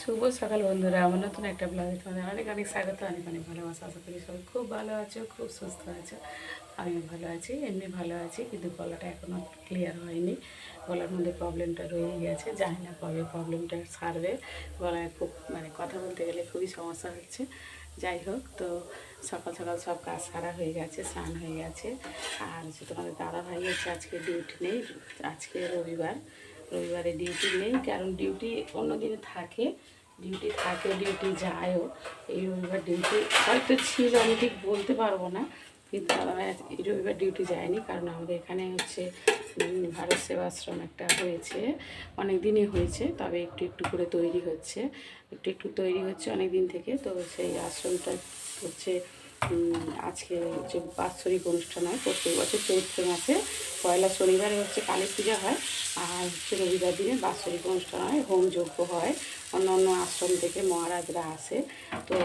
শুভ সকাল বন্ধুরা, আমার নতুন একটা ব্লগে তোমাদের অনেক অনেক স্বাগত, অনেক অনেক ভালোবাসা। আশা করি সবাই খুব ভালো আছো, খুব সুস্থ আছো। আমিও ভালো আছি, এমনি ভালো আছি, কিন্তু গলাটা এখনও ক্লিয়ার হয়নি। গলার মধ্যে প্রবলেমটা রয়ে গেছে, জানি না কবে প্রবলেমটা সারবে। গলায় খুব মানে কথা বলতে গেলে খুবই সমস্যা হচ্ছে। যাই হোক, তো সকাল সকাল সব কাজ সারা হয়ে গেছে, স্নান হয়ে গেছে। আর তোমাদের দাদা ভাই হচ্ছে আজকে ডিউটি নেই, আজকে রবিবার। রবিবারে ডিউটি নেই, কারণ ডিউটি অন্য দিনে থাকে ডিউটি থাকে ডিউটি যায়ও। এই রবিবার ডিউটি হয়তো ছিল, আমি ঠিক বলতে পারব না, কিন্তু এই রবিবার ডিউটি যায়নি, কারণ আমাদের এখানে হচ্ছে ভারত সেবাশ্রম একটা হয়েছে অনেক দিনই হয়েছে, তবে একটু একটু করে তৈরি হচ্ছে, একটু একটু তৈরি হচ্ছে অনেক দিন থেকে, তো সেই আশ্রমটা হচ্ছে আজকে হচ্ছে বাৎসরিক অনুষ্ঠান হয়, প্রত্যেক বছর চৈত্র মাসে। পয়লা শনিবারে হচ্ছে কালী পূজা হয়, আর হচ্ছে রবিবার দিনে বাৎসরিক অনুষ্ঠান হয়, হোম যজ্ঞ হয়। অন্য অন্য আশ্রম থেকে মহারাজরা আসে। তো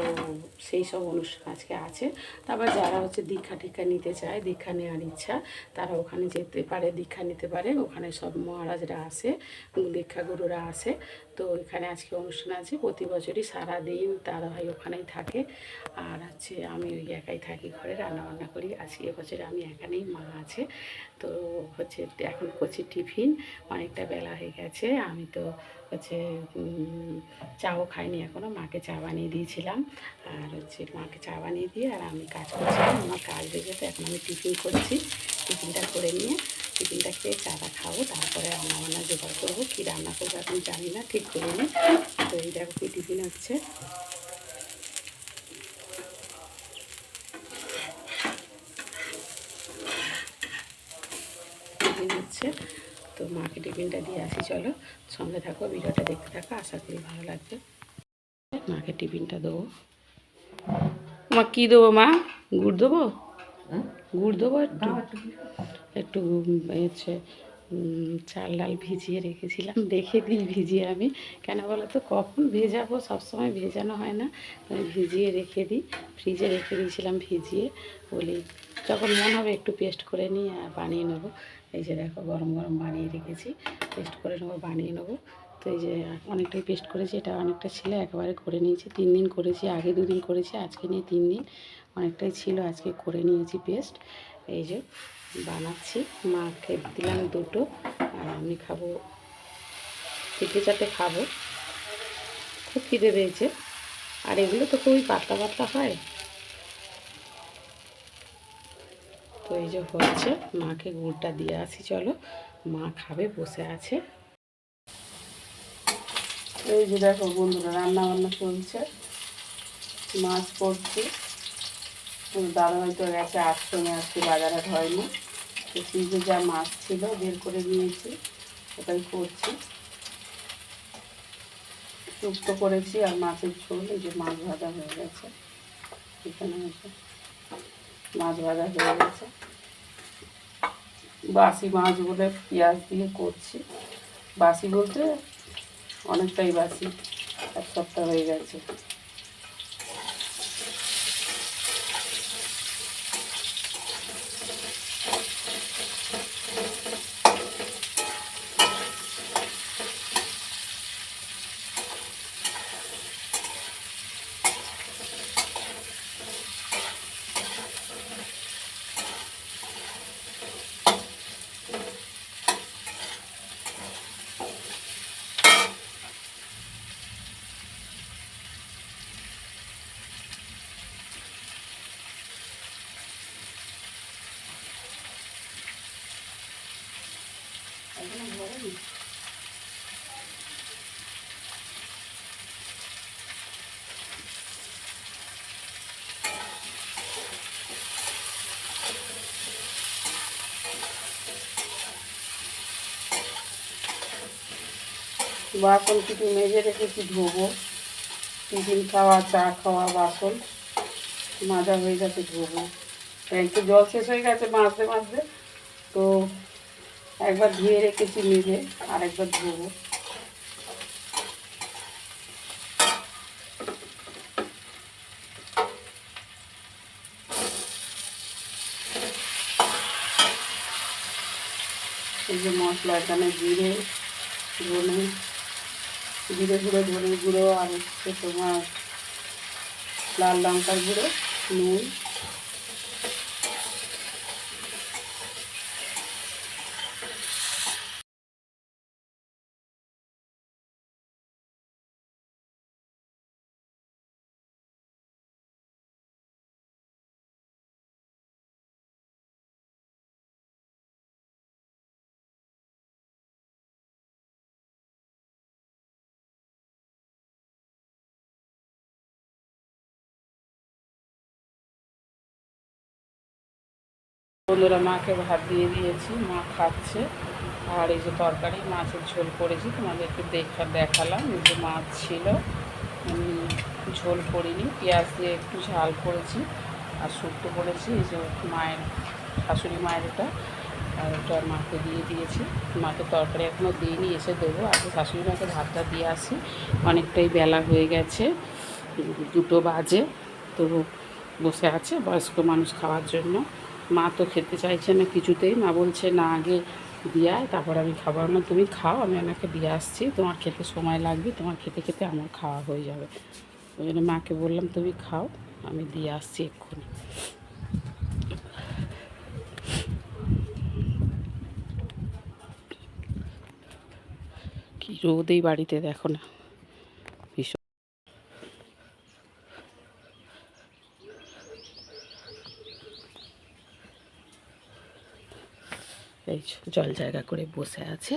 সেই সব অনুষ্ঠান আজকে আছে। তারপর যারা হচ্ছে দীক্ষা টিক্ষা নিতে চায়, দীক্ষা নেওয়ার ইচ্ছা, তারা ওখানে যেতে পারে, দীক্ষা নিতে পারে। ওখানে সব মহারাজরা আসে, দীক্ষা গুরুরা আসে। তো এখানে আজকে অনুষ্ঠান আছে। প্রতি বছরই সারাদিন দাদা ভাই ওখানেই থাকে। আর হচ্ছে আমি ওই একাই থাকি ঘরে রান্না বান্না করি। আজকে এবছর আমি এখানেই মা আছে। তো হচ্ছে এখন করছি টিফিন। অনেকটা বেলা হয়ে গেছে। আমি তো হচ্ছে চাও খাইনি এখনও মাকে চা বানিয়ে দিয়েছিলাম। আর হচ্ছে মাকে চা বানিয়ে দিয়ে আর আমি কাজ করছিলাম। আমার কাজ দেখে তো এখন আমি টিফিন করছি। টিফিনটা করে নিয়ে টিফিনটা খেয়ে চাটা খাব, তারপরে রান্না বান্না জোগাড় করব। কী রান্না করব এখন জানি না, ঠিক করে নিই তো এই দেখো কি টিফিন হচ্ছে। টিফিন হচ্ছে। তো মাকে টিফিনটা দিয়ে আসি চলো সঙ্গে থাকো ভিডিওটা দেখতে থাকো আশা করি ভালো লাগবে। মাকে টিফিনটা দেবো। মা কী দেবো মা? গুড় দেবো? গুড় দেবো একটু? একটু হচ্ছে চাল ডাল ভিজিয়ে রেখেছিলাম দেখে দিই ভিজিয়ে আমি। কেন বলো তো কখন ভেজাবো? সবসময় ভেজানো হয় না। আমি ভিজিয়ে রেখে দিই ফ্রিজে রেখে দিয়েছিলাম ভিজিয়ে। বলি যখন মন হবে একটু পেস্ট করে নিয়ে আর বানিয়ে নেব। এই যে দেখো গরম গরম বানিয়ে রেখেছি। পেস্ট করে নেব, বানিয়ে নেব। তো এই যে অনেকটাই পেস্ট করেছি, এটা অনেকটা ছিল, একবারে করে নিয়েছি। তিন দিন করেছি, আগে দুদিন করেছি, আজকে নিয়ে তিন দিন। অনেকটাই ছিল, আজকে করে নিয়েছি পেস্ট। এই যে বানাচ্ছি মাকে দিলাম দুটো, আর আমি খাব তিনটে চারটে খাব। খুব খিদে পেয়েছে। আর এগুলো তো খুবই পাতলা পাতলা হয়। তো এই যে হচ্ছে মাকে গুড়টা দিয়ে আসি, চলো। মা খাবে, বসে আছে। এই যে দেখো বন্ধুরা, রান্না বান্না চলছে। মাছ করছি। দাদা হয়তো গেছে আশ্রমে আজকে বাজারে হয়নি তো ফ্রিজে যা মাছ ছিল, বের করে নিয়েছি, ওটাই করছি। শুক্তো করেছি আর মাছের ঝোল, এই যে মাছ ভাজা হয়ে গেছে। এখানে হচ্ছে মাছ ভাজা হয়ে গেছে। বাসি মাছ বলে পেঁয়াজ দিয়ে করছি। বাসি বলতে অনেকটাই বাসি, এক সপ্তাহ হয়ে গেছে। বাসন কিছু মেজে রেখেছি ধোবো। টিফিন খাওয়া, চা খাওয়া, বাসন। মাজা হয়ে গেছে ধোবো। একটু জল শেষ হয়ে গেছে, মাজতে মাজতে। একবার ধুয়ে রেখেছি মেজে আর একবার ধোবো। এই যে মশলা এখানে জিরে, ধনে, জিরে গুঁড়ো, ধনে গুঁড়ো, আর হচ্ছে তোমার লাল লঙ্কার গুঁড়ো, নুন। বন্ধুরা, মাকে ভাত দিয়ে দিয়েছি। মা খাচ্ছে। আর এই যে তরকারি, মাছের ঝোল করেছি। তোমাদেরকে দেখা, দেখালাম। এই যে মাছ ছিল, আমি ঝোল করিনি। পেঁয়াজ দিয়ে একটু ঝাল করেছি আর শুক্তো করেছি। এই যে মায়ের, শাশুড়ি মায়ের এটা আর ওটা মাকে দিয়ে দিয়েছি। মাকে তরকারি এখনও দিইনি, এসে দেবো। আগে শাশুড়ি মাকে ভাতটা দিয়ে আসি। অনেকটাই বেলা হয়ে গেছে, দুটো বাজে। তো বসে আছে, বয়স্ক মানুষ খাওয়ার জন্য। মা তো খেতে চাইছে না কিছুতেই। মা বলছে, না, আগে দিয়ে তারপর আমি খাবার না তুমি খাও, আমি ওনাকে দিয়ে আসছি। তোমার খেতে সময় লাগবে, তোমার খেতে খেতে আমার খাওয়া হয়ে যাবে। ওই জন্য মাকে বললাম, তুমি খাও, আমি দিয়ে আসছি এক্ষুনি। কি রোদ এই বাড়িতে, দেখো না। এই জল জায়গা করে বসে আছে।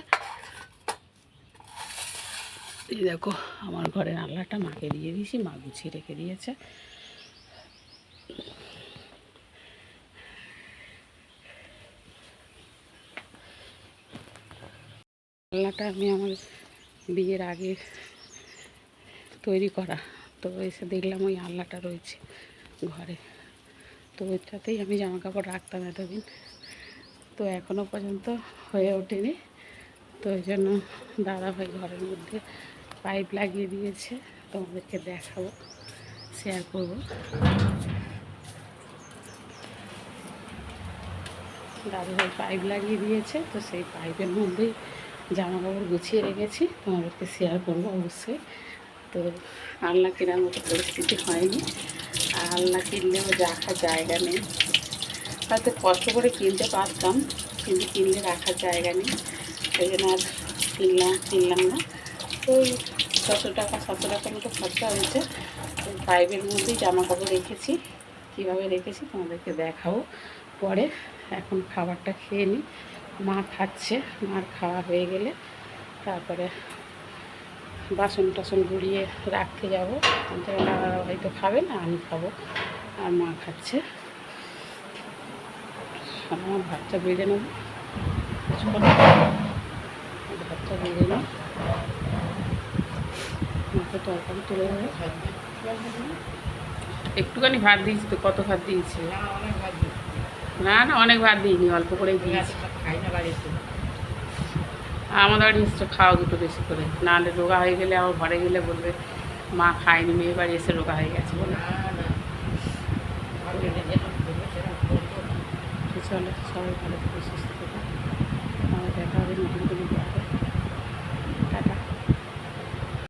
এই দেখো, আমার ঘরের আল্লাটা মাকে দিয়ে দিয়েছি, মা গুছিয়ে রেখে দিয়েছে। আল্লাটা আমি আমার বিয়ের আগে তৈরি করা, তো এসে দেখলাম ওই আল্লাটা রয়েছে ঘরে। তো ওইটাতেই আমি জামা কাপড় রাখতাম এতদিন। তো এখনও পর্যন্ত হয়ে ওঠেনি। তো ওই জন্য দাদাভাই ঘরের মধ্যে পাইপ লাগিয়ে দিয়েছে। তোমাদেরকে দেখাবো শেয়ার করব। দাদাভাই পাইপ লাগিয়ে দিয়েছে, তো সেই পাইপের মধ্যেই জামা কাপড় গুছিয়ে রেখেছি। তোমাদেরকে শেয়ার করব অবশ্যই। তো আলনা কেনার মতো পরিস্থিতি হয়নি। আর আলনা কিনলেও রাখার জায়গা নেই। হয়তো কষ্ট করে কিনতে পারতাম, কিন্তু কিনলে রাখার জায়গা নেই। সেই জন্য আর কিনলাম কিনলাম না। তো ছশো টাকা, সাতশো টাকার মতো খরচা হয়েছে। পাইপের মধ্যেই জামা কাপড় রেখেছি। কীভাবে রেখেছি তোমাদেরকে দেখাবো। পরে এখন খাবারটা খেয়ে নিই। মা খাচ্ছে, মার খাওয়া হয়ে গেলে তারপরে বাসন টাসন গুড়িয়ে রাখতে যাব। হয়তো খাবে না, আমি খাব। আর মা খাচ্ছে। আমার ভাতটা বেড়ে নেব। ভাতটা বেড়ে মাকে তরকারি তুলে দেবো একটুখানি ভাত দিয়েছি তো কত ভাত দিয়েছি? না না অনেক ভাত দিইনি অল্প করেই দিয়েছি। আমাদের বাড়ি এসছে খাওয়া দুটো বেশি করে। নাহলে রোগা হয়ে গেলে আমার ঘরে গেলে বলবে মা খায়নি মেয়ে বাড়ি এসে রোগা হয়ে গেছে বলে। চলো সবাই ভালো থেকে সুস্থ থেকে আমার দেখা হবে নতুন কোনো